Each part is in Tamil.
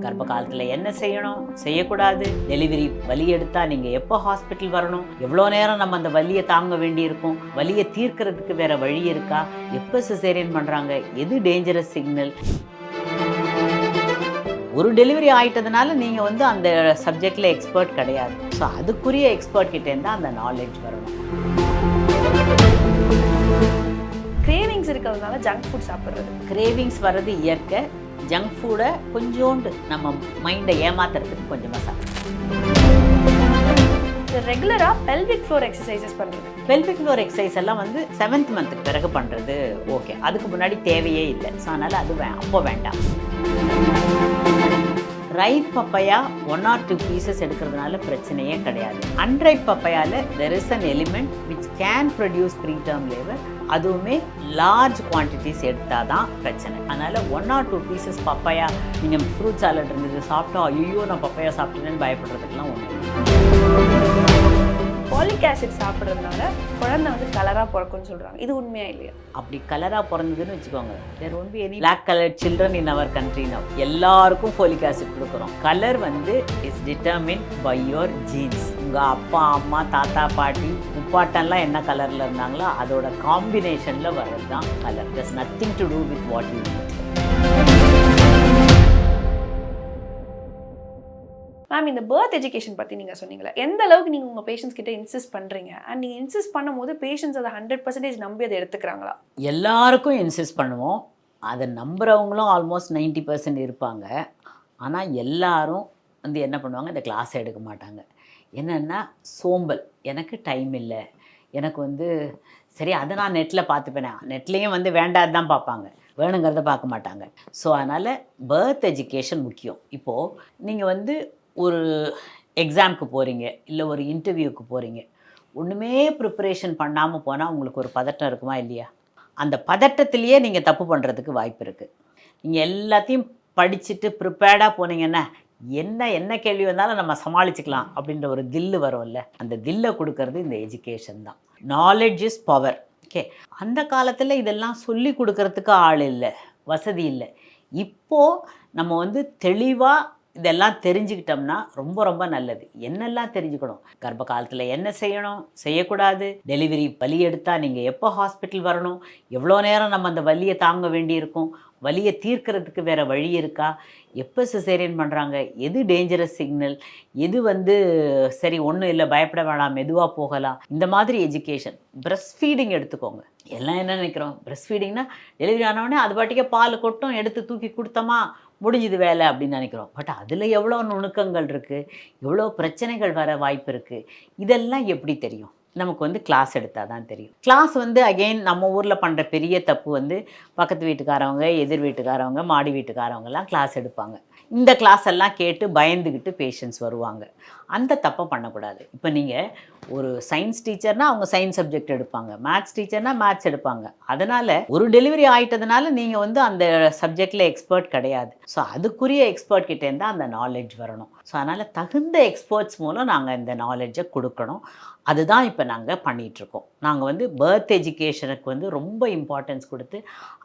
கர்ப்ப காலத்தில் என்ன செய்யணும்? செய்யக்கூடாது. டெலிவரி வலி எடுத்தால் நீங்கள் எப்போ ஹாஸ்பிட்டல் வரணும்? எவ்வளோ நேரம் நம்ம அந்த வலியை தாங்க வேண்டியிருக்கும்? வலியை தீர்க்கறதுக்கு வேற வழி இருக்கா? எப்போ சிசேரியன் பண்ணுறாங்க எது டேஞ்சரஸ் சிக்னல் ஒரு டெலிவரி ஆயிட்டதுனால நீங்கள் வந்து அந்த சப்ஜெக்டில் எக்ஸ்பர்ட் கிடையாது. ஸோ அதுக்குரிய எக்ஸ்பர்ட் கிட்டேருந்து அந்த நாலேஜ் வரணும். கிரேவிங்ஸ் இருக்கிறதுனால ஜங்க் ஃபுட் சாப்பிட்றது. கிரேவிங்ஸ் வர்றது இயற்கை. ஜங்க் ஃபுட்டை கொஞ்சோண்டு நம்ம மைண்டை ஏமாத்துறதுக்கு கொஞ்சமாக சாப்பிடணும் ரெகுலராக பெல்விக் ஃப்ளோர் எக்ஸசைசஸ் பண்ணுறது. பெல்விக் ஃப்ளோர் எக்ஸசைஸ் எல்லாம் வந்து செவன்த் மந்த்துக்கு பிறகு பண்ணுறது ஓகே அதுக்கு முன்னாடி தேவையே இல்லை. ஸோ அதனால் அது வே அப்போ வேண்டாம். Ripe papaya one or two pieces எடுக்கிறதுனால பிரச்சனையே கிடையாது. Unripe பப்பையால there is an element which can produce pre term labour அதுவுமே லார்ஜ் குவான்டிட்டிஸ் எடுத்தால் தான் பிரச்சனை. அதனால் one or two pieces papaya நீங்கள் ஃப்ரூட் சாலட் இருந்தது சாப்பிட்டா ஐயோ நான் பப்பையா சாப்பிட்டேன்னு பயப்படுறதுக்கெல்லாம் ஒன்று பாலிக் ஆசிட் சாப்பிட்றதுனால குழந்தை வந்து கலராக பிறக்கும்னு சொல்கிறாங்க இது உண்மையா இல்லையா? அப்படி கலராக பிறந்ததுன்னு வச்சுக்கோங்க. There won't be any black colour children in our country now எல்லாருக்கும் ஃபோலிக் ஆசிட் கொடுக்குறோம். கலர் வந்து is determined by your genes உங்கள் அப்பா அம்மா தாத்தா பாட்டி முப்பாட்டெல்லாம் என்ன கலரில் இருந்தாங்களோ அதோட காம்பினேஷனில் வர்றது தான் colour. That's nothing to do with what you ma'am இந்த பர்த் எஜுகேஷன் பற்றி நீங்கள் சொன்னீங்களே எந்த அளவுக்கு நீங்கள் உங்கள் பேஷண்ட்ஸ் கிட்ட இன்சிஸ்ட் பண்ணுறீங்க அண்ட் நீங்கள் இன்சிஸ்ட் பண்ணும்போது பேஷண்ட்ஸ் அதை ஹண்ட்ரட் பர்சன்டேஜ் நம்பி அதை எடுத்துக்கிறாங்களா? எல்லாருக்கும் இன்சிஸ்ட் பண்ணுவோம். அதை நம்புறவங்களும் ஆல்மோஸ்ட் 90% பர்சன்ட் இருப்பாங்க. ஆனால் எல்லாரும் வந்து என்ன பண்ணுவாங்க? இந்த கிளாஸ் எடுக்க மாட்டாங்க. என்னென்னா சோம்பல். எனக்கு டைம் இல்லை. எனக்கு வந்து சரி அதை நான் நெட்டில் பார்த்துப்பேனே? நெட்லேயும் வந்து வேண்டாது தான் பார்ப்பாங்க. வேணுங்கிறத பார்க்க மாட்டாங்க. ஸோ அதனால் பேர்த் எஜுகேஷன் முக்கியம். இப்போது நீங்கள் வந்து ஒரு எக்ஸாம்க்கு போகிறீங்க இல்லை ஒரு இன்டர்வியூக்கு போகிறீங்க ஒன்றுமே ப்ரிப்பரேஷன் பண்ணாமல் போனால் உங்களுக்கு ஒரு பதட்டம் இருக்குமா இல்லையா? அந்த பதட்டத்திலேயே நீங்கள் தப்பு பண்ணுறதுக்கு வாய்ப்பு இருக்குது நீங்கள் எல்லாத்தையும் படிச்சுட்டு ப்ரிப்பேர்டாக போனீங்கன்னா என்ன என்ன கேள்வி வந்தாலும் நம்ம சமாளிச்சுக்கலாம் அப்படின்ற ஒரு தில்லு வரும்ல. அந்த தில்லை கொடுக்கறது இந்த எஜுகேஷன் தான். நாலெட்ஜ் இஸ் பவர் ஓகே அந்த காலத்தில் இதெல்லாம் சொல்லி கொடுக்கறதுக்கு ஆள் இல்லை வசதி இல்லை. இப்போது நம்ம வந்து தெளிவாக இதெல்லாம் தெரிஞ்சுக்கிட்டோம்னா ரொம்ப ரொம்ப நல்லது. என்னெல்லாம் தெரிஞ்சுக்கணும்? கர்ப்ப காலத்தில் என்ன செய்யணும்? செய்யக்கூடாது. டெலிவரி வலி எடுத்தால் நீங்கள் எப்போ ஹாஸ்பிட்டல் வரணும்? எவ்வளோ நேரம் நம்ம அந்த வலியை தாங்க வேண்டியிருக்கும்? வலியை தீர்க்கிறதுக்கு வேறு வழி இருக்கா? எப்போ சிசேரியன் பண்ணுறாங்க எது டேஞ்சரஸ் சிக்னல் எது வந்து சரி ஒன்றும் இல்லை பயப்பட வேணாம் மெதுவாக போகலாம். இந்த மாதிரி எஜுகேஷன் பிரஸ்ட் ஃபீடிங் எடுத்துக்கோங்க. எல்லாம் என்ன நினைக்கிறோம்? பிரஸ்ட் ஃபீடிங்னா டெலிவரி ஆனவுடனே அது பாட்டிக்கே பால் கொட்டும் எடுத்து தூக்கி கொடுத்தோமா? முடிஞ்சுது வேலை அப்படின்னு நினைக்கிறோம். பட் அதில் எவ்வளோ நுணுக்கங்கள் இருக்குது எவ்வளோ பிரச்சனைகள் வர வாய்ப்பு இருக்குது இதெல்லாம் எப்படி தெரியும்? நமக்கு வந்து கிளாஸ் எடுத்தால் தான் தெரியும். கிளாஸ் வந்து அகெயின் நம்ம ஊரில் பண்ணுற பெரிய தப்பு வந்து பக்கத்து வீட்டுக்காரவங்க எதிர் வீட்டுக்காரவங்க மாடி வீட்டுக்காரவங்கெல்லாம் கிளாஸ் எடுப்பாங்க. இந்த கிளாஸ் எல்லாம் கேட்டு பயந்துக்கிட்டு பேஷண்ட்ஸ் வருவாங்க. அந்த தப்பை பண்ணக்கூடாது. இப்போ நீங்கள் ஒரு சயின்ஸ் டீச்சர்னால் அவங்க சயின்ஸ் சப்ஜெக்ட் எடுப்பாங்க. மேத்ஸ் டீச்சர்னால் மேத்ஸ் எடுப்பாங்க. அதனால் ஒரு டெலிவரி ஆகிட்டதுனால நீங்கள் வந்து அந்த சப்ஜெக்டில் எக்ஸ்பர்ட் கிடையாது. ஸோ அதுக்குரிய எக்ஸ்பர்ட் கிட்டேருந்து அந்த நாலேஜ் வரணும். ஸோ அதனால் தகுந்த எக்ஸ்பர்ட்ஸ் மூலம் நாங்கள் இந்த நாலேஜை கொடுக்கணும். அதுதான் இப்போ நாங்கள் பண்ணிகிட்ருக்கோம் நாங்கள் வந்து பர்த் எஜுகேஷனுக்கு வந்து ரொம்ப இம்பார்ட்டன்ஸ் கொடுத்து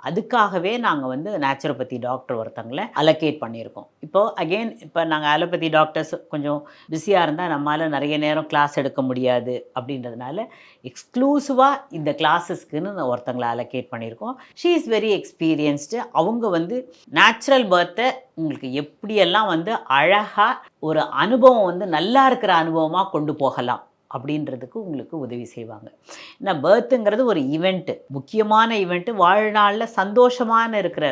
அதுக்காகவே நாங்கள் வந்து நேச்சுரோபதி டாக்டர் ஒருத்தங்களை அலோகேட் பண்ணியிருக்கோம். இப்போது அகெயின் இப்போ நாங்கள் அலோபதி டாக்டர்ஸ் கொஞ்சம் பிஸியாக இருந்தால் நம்மளால் நிறைய நேரம் கிளாஸ் எடுக்க முடியாது அப்படின்றதுனால எக்ஸ்க்ளூசிவாக இந்த கிளாஸஸ்க்குன்னு ஒருத்தங்களை அலோகேட் பண்ணியிருக்கோம். ஷீ இஸ் வெரி எக்ஸ்பீரியன்ஸ்டு அவங்க வந்து நேச்சுரல் பர்த்தை உங்களுக்கு எப்படியெல்லாம் வந்து அழகாக ஒரு அனுபவம் வந்து நல்லா இருக்கிற அனுபவமாக கொண்டு போகலாம் அப்படின்றதுக்கு உங்களுக்கு உதவி செய்வாங்க. ஏன்னா பர்த்துங்கிறது ஒரு ஈவெண்ட்டு முக்கியமான ஈவெண்ட்டு வாழ்நாளில் சந்தோஷமான இருக்கிற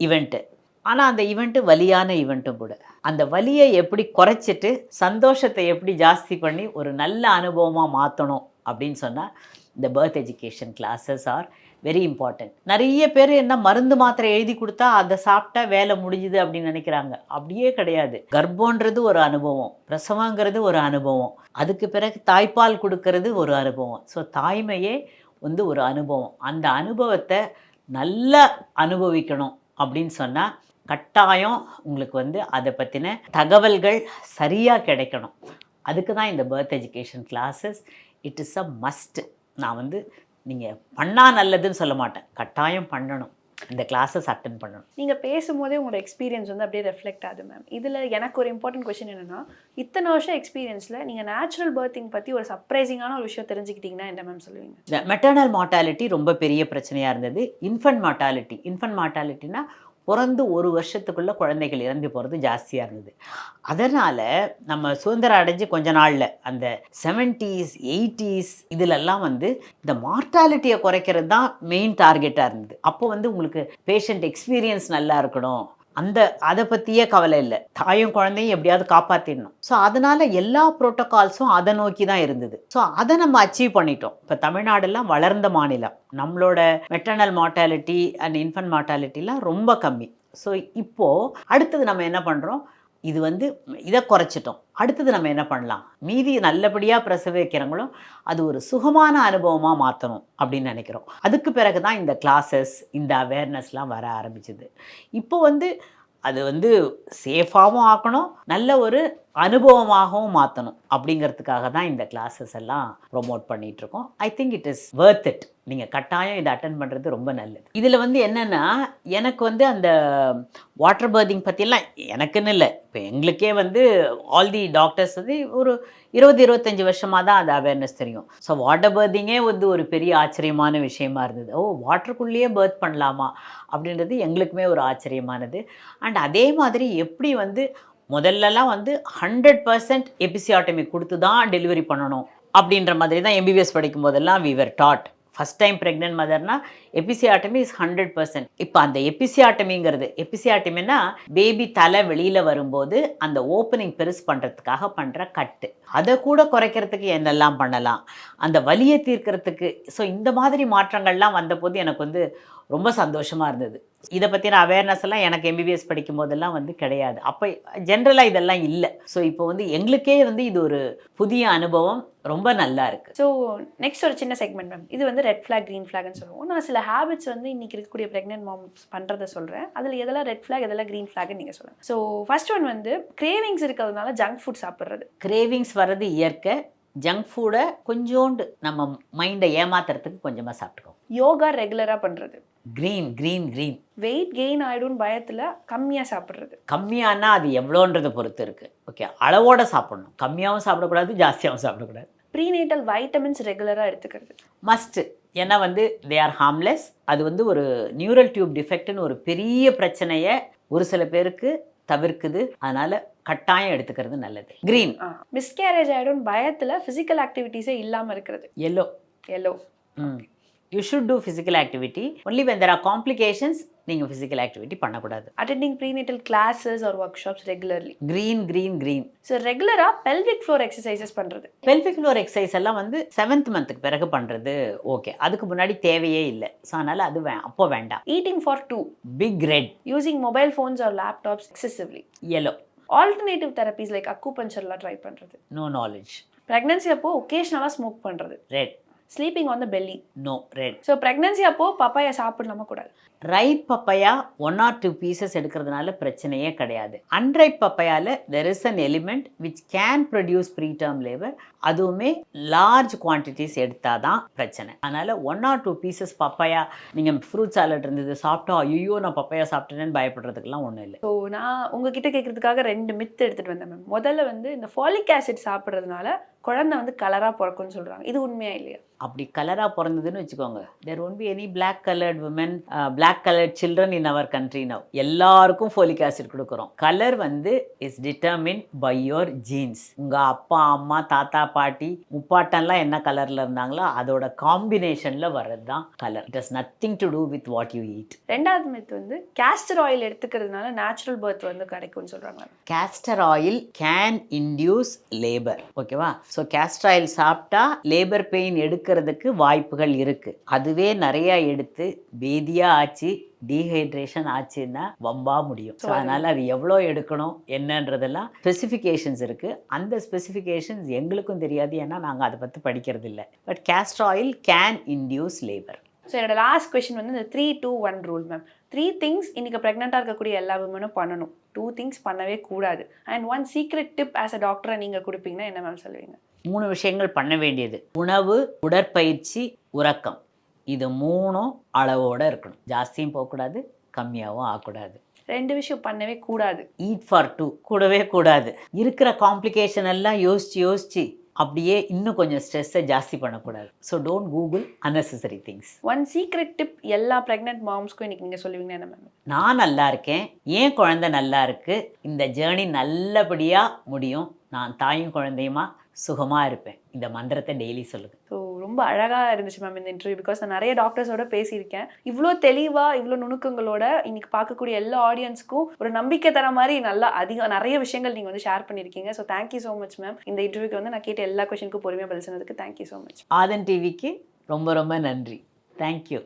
ஈவெண்ட்டு ஆனால் அந்த ஈவெண்ட்டு வலியான ஈவெண்ட்டும் கூட. அந்த வலியை எப்படி குறைச்சிட்டு சந்தோஷத்தை எப்படி ஜாஸ்தி பண்ணி ஒரு நல்ல அனுபவமாக மாற்றணும் அப்படின்னு சொன்னால் இந்த birth education classes are very important நிறைய பேர் என்ன மருந்து மாத்திரை எழுதி கொடுத்தா அதை சாப்பிட்டா வேலை முடிஞ்சுது அப்படின்னு நினைக்கிறாங்க. அப்படியே கிடையாது. கர்ப்பன்றது ஒரு அனுபவம். பிரசவங்கிறது ஒரு அனுபவம். அதுக்கு பிறகு தாய்ப்பால் கொடுக்கறது ஒரு அனுபவம். ஸோ தாய்மையே வந்து ஒரு அனுபவம். அந்த அனுபவத்தை நல்லா அனுபவிக்கணும் அப்படின்னு சொன்னால் கட்டாயம் உங்களுக்கு வந்து அதை பற்றின தகவல்கள் சரியாக கிடைக்கணும். அதுக்கு தான் இந்த birth education classes it is a must நான் வந்து நீங்கள் பண்ணால் நல்லதுன்னு சொல்ல மாட்டேன். கட்டாயம் பண்ணணும். இந்த கிளாஸஸ் அட்டன் பண்ணணும். நீங்கள் பேசும்போதே உங்களோட எக்ஸ்பீரியன்ஸ் வந்து அப்படியே ரெஃப்ளெக்ட் ஆகுது மேம் இதில் எனக்கு ஒரு இம்பார்ட்டன்ட் கொஸ்டின் என்னன்னா இத்தனை வருஷம் எக்ஸ்பீரியன்ஸில் நீங்கள் நேச்சுரல் பர்த்திங் பற்றி ஒரு சர்ப்ரைசிங்கான ஒரு விஷயம் தெரிஞ்சுக்கிட்டீங்கன்னா என்ன மேம் சொல்லுவீங்க? மெட்டர்னல் மார்ட்டாலிட்டி ரொம்ப பெரிய பிரச்சனையாக இருந்தது. இன்ஃபன்ட் மார்ட்டாலிட்டி இன்ஃபன்ட் மார்ட்டாலிட்டினா பிறந்து ஒரு வருஷத்துக்குள்ளே குழந்தைகள் இறந்து போகிறது ஜாஸ்தியாக இருந்தது. அதனால் நம்ம சுதந்திரம் அடைஞ்சு கொஞ்ச நாளில் அந்த செவன்ட்டீஸ் எயிட்டிஸ் இதிலெல்லாம் வந்து இந்த மார்ட்டாலிட்டியை குறைக்கிறது தான் மெயின் டார்கெட்டாக இருந்தது. அப்போ வந்து உங்களுக்கு பேஷண்ட் எக்ஸ்பீரியன்ஸ் நல்லா இருக்கணும். அந்த அதை பற்றியே கவலை இல்லை. தாயும் குழந்தையும் எப்படியாவது காப்பாற்றிடணும் ஸோ அதனால எல்லா ப்ரோட்டோகால்ஸும் அதை நோக்கி தான் இருந்தது. ஸோ அதை நம்ம அச்சீவ் பண்ணிட்டோம். இப்போ தமிழ்நாடெல்லாம் வளர்ந்த மாநிலம். நம்மளோட மெட்டர்னல் மார்ட்டாலிட்டி அண்ட் இன்ஃபன்ட் மார்ட்டாலிட்டிலாம் ரொம்ப கம்மி. ஸோ இப்போது அடுத்தது நம்ம என்ன பண்ணுறோம் இது வந்து இதை குறைச்சிட்டோம். அடுத்தது நம்ம என்ன பண்ணலாம்? மீதி நல்லபடியாக பிரசவிக்கிறவங்களும் அது ஒரு சுகமான அனுபவமாக மாற்றணும் அப்படின்னு நினைக்கிறோம். அதுக்கு பிறகு தான் இந்த கிளாஸஸ் இந்த அவேர்னஸ்லாம் வர ஆரம்பிச்சது. இப்போ வந்து அது வந்து சேஃபாகவும் ஆக்கணும். நல்ல ஒரு அனுபவமாகவும் மாற்றணும் அப்படிங்கிறதுக்காக தான் இந்த கிளாஸஸ் எல்லாம் ப்ரொமோட் பண்ணிட்டு இருக்கோம் I think it is worth it நீங்கள் கட்டாயம் இதை அட்டன் பண்ணுறது ரொம்ப நல்லது. இதில் வந்து என்னென்னா எனக்கு வந்து அந்த வாட்டர் பேர்திங் பற்றிலாம் எனக்குன்னு இல்லை. இப்போ எங்களுக்கே வந்து ஆல் தி டாக்டர்ஸ் வந்து ஒரு இருபது இருபத்தஞ்சி வருஷமாக தான் அது அவேர்னஸ் தெரியும். ஸோ வாட்டர் பேர்திங்கே வந்து ஒரு பெரிய ஆச்சரியமான விஷயமா இருந்தது. ஓ வாட்டருக்குள்ளேயே பேர்த் பண்ணலாமா அப்படின்றது எங்களுக்குமே ஒரு ஆச்சரியமானது. அண்ட் அதே மாதிரி எப்படி வந்து முதல்லலாம் வந்து ஹண்ட்ரட் பர்சன்ட் எபிசியாட்டமி கொடுத்து தான் டெலிவரி பண்ணணும். அப்படின்ற மாதிரி தான் எம்பிபிஎஸ் படிக்கும் போதெல்லாம் we were taught first time pregnant மதர்னா episiotomy is hundred percent இப்போ அந்த எபிசியாட்டமிங்கிறது எபிசியாட்டமின்னா பேபி தலை வெளியில் வரும்போது அந்த ஓப்பனிங் பெருசு பண்ணுறதுக்காக பண்ணுற கட்டு. அதை கூட குறைக்கிறதுக்கு என்னெல்லாம் பண்ணலாம். அந்த வலியை தீர்க்கிறதுக்கு ஸோ இந்த மாதிரி மாற்றங்கள்லாம் வந்தபோது எனக்கு வந்து ரொம்ப சந்தோஷமாக இருந்தது. இதை பற்றின அவேர்னஸ் எல்லாம் எனக்கு எம்பிபிஎஸ் படிக்கும் போதெல்லாம் வந்து கிடையாது. அப்போ ஜென்ரலாக இதெல்லாம் இல்லை. ஸோ இப்போ வந்து எங்களுக்கே வந்து இது ஒரு புதிய அனுபவம். ரொம்ப நல்லா இருக்குது ஸோ நெக்ஸ்ட் ஒரு சின்ன செக்மெண்ட் மேம் இது வந்து ரெட் ஃப்ளாக் க்ரீன் ஃப்ளாக்னு சொல்லுவோம். நான் சில ஹேபிட்ஸ் வந்து இன்னைக்கு இருக்கக்கூடிய ப்ரெக்னென்ட் மாம்ஸ் பண்ணுறதை சொல்கிறேன் அதில் எதெல்லாம் ரெட் ஃப்ளாக் எதெல்லாம் க்ரீன் ஃப்ளாக்னு நீங்கள் சொல்லுங்கள் ஸோ ஃபர்ஸ்ட் ஒன் வந்து கிரேவிங்ஸ் இருக்கிறதுனால ஜங்க் ஃபுட் சாப்பிட்றது. கிரேவிங்ஸ் வர்றது இயற்கை. ஜங்க் ஃபுட்டை கொஞ்சோண்டு நம்ம மைண்டை ஏமாத்துறதுக்கு கொஞ்சமாக சாப்பிட்டுக்கோம் யோகா ரெகுலராக பண்ணுறது green green green weight gain ஆகிடும்னு பயத்தில் கம்மியாக சாப்பிட்றது. கம்மியானா அது எவ்வளோன்றதை பொறுத்து இருக்குது ஓகே அளவோட சாப்பிடணும். கம்மியாகவும் சாப்பிடக்கூடாது ஜாஸ்தியாகவும் சாப்பிடக்கூடாது. ப்ரீநேட்டல் வைட்டமின்ஸ் ரெகுலராக எடுத்துக்கிறது. மஸ்ட்டு ஏன்னா வந்து தே ஆர் ஹார்ம்லெஸ் அது வந்து ஒரு நியூரல் டியூப் டிஃபெக்ட்னு ஒரு பெரிய பிரச்சனையை ஒரு சில பேருக்கு தவிர்க்குது. அதனால கட்டாயம் எடுத்துக்கிறது நல்லது. க்ரீன் மிஸ்கேரேஜ் ஆகிடும்னு பயத்தில் ஃபிசிக்கல் ஆக்டிவிட்டீஸே இல்லாமல் இருக்கிறது. எல்லோ எல்லோ ம். You should do physical activity only when there are complications நீங்கள் ஃபிசிக்கல் ஆக்டிவிட்டி பண்ணக்கூடாது. Attending prenatal classes or workshops regularly green green green so ரெகுலராக பெல்விக் ஃப்ளோர் எக்ஸசைசஸ் பண்ணுறது பெல்விக் ஃப்ளோர் எக்ஸசைஸ் எல்லாம் வந்து செவன்த் மந்த்துக்கு பிறகு பண்ணுறது ஓகே அதுக்கு முன்னாடி தேவையே இல்லை. ஸோ அதனால் அது வே அப்போ வேண்டாம். Eating for two pick red using mobile phones or laptops excessively yellow. Alternative therapies like அக்குபஞ்சர்லாம் try பண்ணுறது no knowledge. ப்ரெக்னன்சி அப்போ ஒகேஷ்னலாக ஸ்மோக் பண்ணுறது red. Sleeping on the belly no red. So pregnancy அப்போ பப்பாயா சாப்பிடலாமா கூடாது. Ripe papaya one or two pieces எடுக்கிறதுனால பிரச்சனையே கிடையாது. Unripe பப்பையால there is an element which can produce preterm labour அதுவுமே லார்ஜ் குவான்டிட்டிஸ் எடுத்தால் தான் பிரச்சனை. அதனால் one or two pieces papaya நீங்கள் ஃப்ரூட் சாலட் இருந்தது சாப்பிட்டா ஐயோ நான் பப்பையா சாப்பிட்டேன்னு பயப்படுறதுக்கெல்லாம் ஒன்றும் இல்லை. ஸோ நான் உங்ககிட்ட கேட்கறதுக்காக ரெண்டு மித்து எடுத்துகிட்டு வந்தேன் மேம் முதல்ல வந்து இந்த ஃபாலிக் ஆசிட் சாப்பிட்றதுனால குழந்தை வந்து கலராக பிறக்கும்னு சொல்கிறாங்க இது உண்மையா இல்லையா? அப்படி கலராக பிறந்ததுன்னு வச்சுக்கோங்க. There won't be any black coloured women black coloured children in our country now எல்லாருக்கும் ஃபோலிக் ஆசிட் கொடுக்குறோம். கலர் வந்து is determined by your genes உங்கள் அப்பா அம்மா தாத்தா பாட்டி முப்பாட்டன்லாம் என்ன கலரில் இருந்தாங்களோ அதோட காம்பினேஷனில் வர்றது தான் colour it has nothing to do with what you eat ரெண்டாவது மித்து வந்து கேஸ்டர் ஆயில் எடுத்துக்கிறதுனால நேச்சுரல் பர்த் வந்து கிடைக்கும்னு சொல்கிறாங்க castor oil can induce labour ஓகேவா ஸோ கேஸ்டர் ஆயில் சாப்பிட்டா லேபர் பெயின் எடுக்கிறதுக்கு வாய்ப்புகள் இருக்குது அதுவே நிறையா எடுத்து பேதியாக ஆச்சு டீஹைட்ரேஷன் ஆச்சுன்னா வம்பா முடியும். ஸோ அதனால் அது எவ்வளோ எடுக்கணும் என்னன்றதெல்லாம் ஸ்பெசிஃபிகேஷன்ஸ் இருக்குது அந்த ஸ்பெசிஃபிகேஷன்ஸ் எங்களுக்கும் தெரியாது ஏன்னா நாங்கள் அதை பற்றி படிக்கிறது இல்லை but castor oil can induce labour so என்னோட லாஸ்ட் கொஷின் வந்து இந்த three two one rule ma'am three things இன்னைக்கு ப்ரெக்னெண்ட்டாக இருக்கக்கூடிய எல்லா விமனும் பண்ணணும். டூ திங்ஸ் பண்ணவே கூடாது. And one secret tip as a டாக்டரை நீங்கள் கொடுப்பீங்கன்னா என்ன மேம் சொல்லுவீங்க? மூணு விஷயங்கள் பண்ண வேண்டியது. உணவு உடற்பயிற்சி உறக்கம். இது மூணும் அளவோட இருக்கணும். ஜாஸ்தியும் போகக்கூடாது கம்மியாகவும் ஆகக்கூடாது. ரெண்டு விஷயம் பண்ணவே கூடாது. ஈட் ஃபார் டூ கூடவே கூடாது. இருக்கிற காம்ப்ளிகேஷன் எல்லாம் யோசிச்சு யோசிச்சு அப்படியே இன்னும் கொஞ்சம் ஸ்ட்ரெஸ்ஸை ஜாஸ்தி பண்ணக்கூடாது. So don't Google unnecessary things one secret tip எல்லா ப்ரெக்னென்ட் மாம்ஸ்க்கும் இன்னைக்கு நீங்கள் சொல்லுவீங்கன்னா என்ன மேம் நான் நல்லா இருக்கேன். ஏன் குழந்தை நல்லா இருக்கு? இந்த ஜேர்னி நல்லபடியாக முடியும். நான் தாயும் குழந்தையுமா? சுகமாக இருப்பேன். இந்த மந்திரத்தை டெய்லி சொல்லுங்க. ஸோ ரொம்ப அழகாக இருந்துச்சு மேம் இந்த இன்டர்வியூ பிகாஸ் நான் நிறைய டாக்டர்ஸோட பேசியிருக்கேன். இவ்வளோ தெளிவாக இவ்வளோ நுணுக்கங்களோட இன்னைக்கு பார்க்கக்கூடிய எல்லா ஆடியன்ஸ்க்கும் ஒரு நம்பிக்கை தர மாதிரி நல்லா அதிகம் நிறைய விஷயங்கள் நீங்கள் வந்து ஷேர் பண்ணியிருக்கீங்க. So thank you so much ma'am இந்த இன்டர்வியூக்கு வந்து நான் கேட்ட எல்லா கொஷனுக்கும் பொறுமையாக பதில் சொன்னதுக்கு தேங்க்யூ ஸோ மச் ஆதன் டிவிக்கு ரொம்ப ரொம்ப நன்றி. தேங்க்யூ